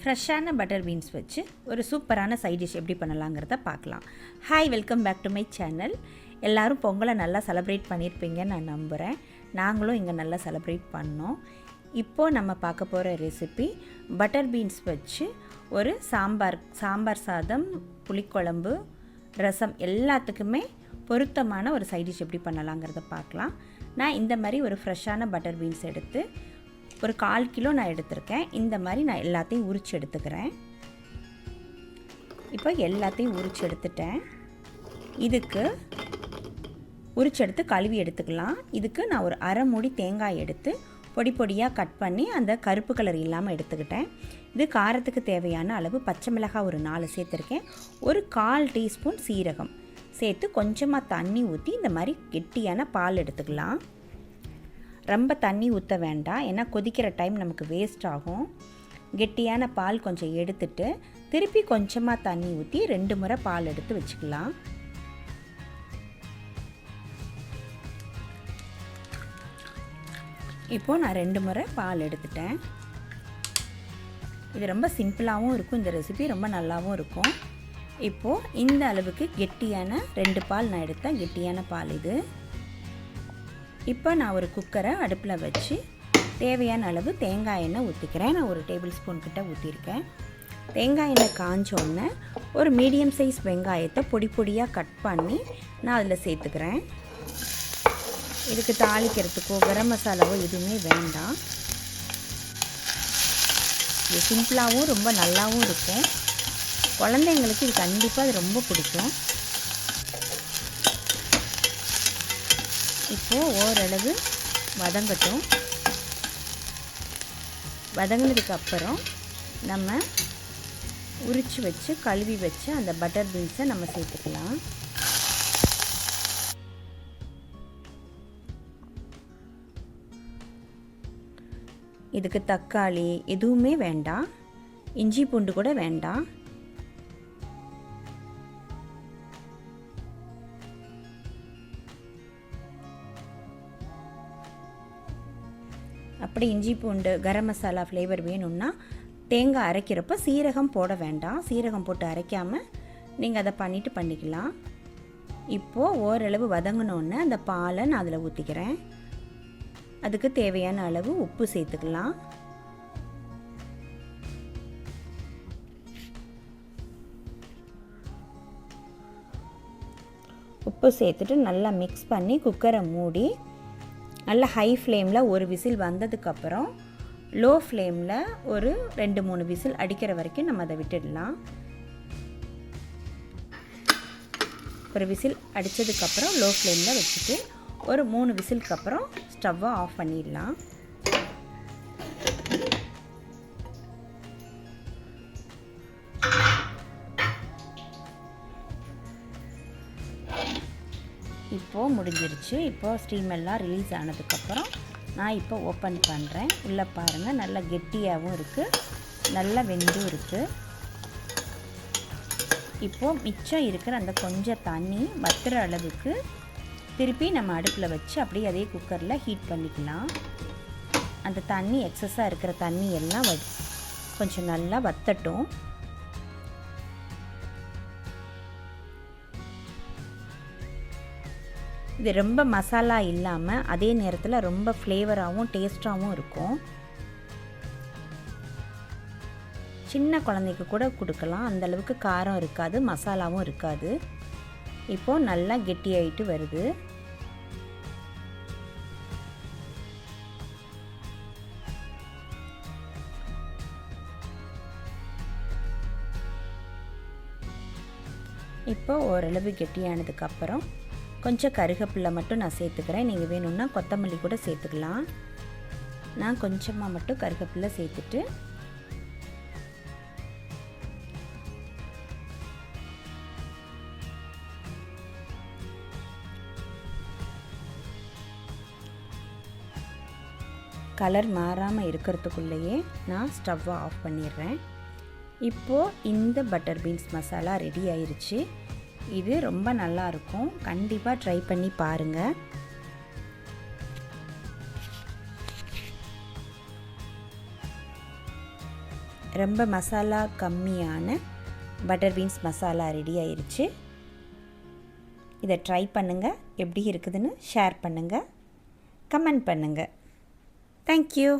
ஃப்ரெஷ்ஷான butter beans வச்சு ஒரு சூப்பரான சைட் டிஷ் எப்படி பண்ணலாங்கிறத பார்க்கலாம். Hi welcome back to my channel எல்லோரும் பொங்கலை நல்லா செலப்ரேட் பண்ணியிருப்பீங்கன்னு நான் நம்புகிறேன் நாங்களும் இங்கே நல்லா செலப்ரேட் பண்ணோம். இப்போது நம்ம பார்க்க போகிற ரெசிபி பட்டர் பீன்ஸ் வச்சு ஒரு சாம்பார் சாம்பார் சாதம் புளிக்குழம்பு ரசம் எல்லாத்துக்குமே பொருத்தமான ஒரு சைட் டிஷ் எப்படி பண்ணலாங்கிறத பார்க்கலாம். நான் இந்த மாதிரி ஒரு ஃப்ரெஷ்ஷான பட்டர் பீன்ஸ் எடுத்து ஒரு கால் கிலோ நான் எடுத்திருக்கேன். இந்த மாதிரி நான் எல்லாத்தையும் உரித்து எடுத்துக்கிறேன். இப்போ எல்லாத்தையும் உரித்து எடுத்துட்டேன். இதுக்கு உரிச்சு எடுத்து கழுவி எடுத்துக்கலாம். இதுக்கு நான் ஒரு அரை மூடி தேங்காய் எடுத்து பொடி பொடியாக கட் பண்ணி அந்த கருப்பு கலர் இல்லாமல் எடுத்துக்கிட்டேன். இது காரத்துக்கு தேவையான அளவு பச்சை மிளகாய் ஒரு நாலு சேர்த்துருக்கேன். ஒரு கால் டீஸ்பூன் சீரகம் சேர்த்து கொஞ்சமாக தண்ணி ஊற்றி இந்த மாதிரி கெட்டியான பால் எடுத்துக்கலாம். ரொம்ப தண்ணி ஊற்ற வேண்டாம். ஏன்னா கொதிக்கிற டைம் நமக்கு வேஸ்ட் ஆகும். கெட்டியான பால் கொஞ்சம் எடுத்துட்டு திருப்பி கொஞ்சமாக தண்ணி ஊற்றி ரெண்டு முறை பால் எடுத்து வச்சுக்கலாம். இப்போது நான் ரெண்டு முறை பால் எடுத்துட்டேன். இது ரொம்ப சிம்பிளாகவும் இருக்கும். இந்த ரெசிபி ரொம்ப நல்லாவும் இருக்கும். இப்போது இந்த அளவுக்கு கெட்டியான ரெண்டு பால் நான் எடுத்தேன். கெட்டியான பால் இது. இப்போ நான் ஒரு குக்கரை அடுப்பில் வச்சு தேவையான அளவு தேங்காய் எண்ணெய் ஊற்றிக்கிறேன். நான் ஒரு டேபிள் ஸ்பூன் கிட்ட ஊற்றிருக்கேன். தேங்காய் எண்ணெய் காஞ்சோடனே ஒரு மீடியம் சைஸ் வெங்காயத்தை பொடி பொடியாக கட் பண்ணி நான் அதில் சேர்த்துக்கிறேன். இதுக்கு தாளிக்கிறதுக்கோ கரம் மசாலாவோ எதுவுமே வேண்டாம். இது சிம்பிளாகவும் ரொம்ப நல்லாவும் இருக்கும். குழந்தைங்களுக்கு இது கண்டிப்பாக அது ரொம்ப பிடிக்கும். இப்போது ஓரளவு வதங்கட்டும். வதங்கினதுக்கு அப்புறம் நம்ம உரித்து வச்சு கழுவி வச்சு அந்த பட்டர் பீன்ஸை நம்ம சேர்த்துக்கலாம். இதுக்கு தக்காளி எதுவுமே வேண்டாம். இஞ்சி பூண்டு கூட வேண்டாம். அப்படி இஞ்சி பூண்டு கரம் மசாலா ஃப்ளேவர் வேணும்னா தேங்காய் அரைக்கிறப்ப சீரகம் போட வேண்டாம். சீரகம் போட்டு அரைக்காமல் நீங்கள் அதை பண்ணிவிட்டு பண்ணிக்கலாம். இப்போது ஓரளவு வதங்கினோன்னே அந்த பாலை நான் அதில் ஊற்றிக்கிறேன் அதுக்கு தேவையான அளவு உப்பு சேர்த்துக்கலாம். உப்பு சேர்த்துட்டு நல்லா மிக்ஸ் பண்ணி குக்கரை மூடி நல்ல ஹை ஃப்ளேமில் ஒரு விசில் வந்ததுக்கப்புறம் லோ ஃப்ளேமில் ஒரு ரெண்டு மூணு விசில் அடிக்கிற வரைக்கும் நம்ம அதை விட்டுடலாம். ஒரு விசில் அடித்ததுக்கப்புறம் லோ ஃப்ளேமில் வச்சுட்டு ஒரு மூணு விசிலுக்கு அப்புறம் ஸ்டவ்வை ஆஃப் பண்ணிடலாம். இப்போது முடிஞ்சிருச்சு. இப்போது ஸ்டீம் எல்லாம் ரிலீஸ் ஆனதுக்கப்புறம் நான் இப்போ ஓப்பன் பண்ணுறேன் உள்ளே பாருங்கள் நல்லா கெட்டியாகவும் இருக்குது நல்லா வெந்தும் இருக்குது இப்போது மிச்சம் இருக்கிற அந்த கொஞ்சம் தண்ணி வத்துற அளவுக்கு திருப்பி நம்ம அடுப்பில் வச்சு அப்படியே அதே குக்கரில் ஹீட் பண்ணிக்கலாம். அந்த தண்ணி எக்ஸஸாக இருக்கிற தண்ணி எல்லாம் வ கொஞ்சம் நல்லா வத்தட்டும். இது ரொம்ப மசாலா இல்லாமல் அதே நேரத்தில் ரொம்ப ஃப்ளேவராகவும் டேஸ்ட்டாகவும் இருக்கும். சின்ன குழந்தைக்கு கூட கொடுக்கலாம். அந்தளவுக்கு காரம் இருக்காது மசாலாவும் இருக்காது. இப்போது நல்லா கெட்டியாயிட்டு வருது. இப்போ ஓரளவு கெட்டியானதுக்கப்புறம் கொஞ்சம் கருகப்பில்லை மட்டும் நான் சேர்த்துக்கிறேன். நீங்கள் வேணும்னா கொத்தமல்லி கூட சேர்த்துக்கலாம். நான் கொஞ்சமாக மட்டும் கருகப்பில்லை சேர்த்துட்டு கலர் மாறாமல் இருக்கிறதுக்குள்ளேயே நான் ஸ்டவ்வை ஆஃப் பண்ணிடுறேன். இப்போது இந்த பட்டர் பீன்ஸ் மசாலா ரெடி ஆயிடுச்சு இது ரொம்ப நல்லாயிருக்கும். கண்டிப்பாக ட்ரை பண்ணி பாருங்கள் ரொம்ப மசாலா கம்மியான பட்டர் பீன்ஸ் மசாலா ரெடி ஆயிடுச்சு இதை ட்ரை பண்ணுங்கள் எப்படி இருக்குதுன்னு ஷேர் பண்ணுங்கள் கமெண்ட் பண்ணுங்கள் தேங்க்யூ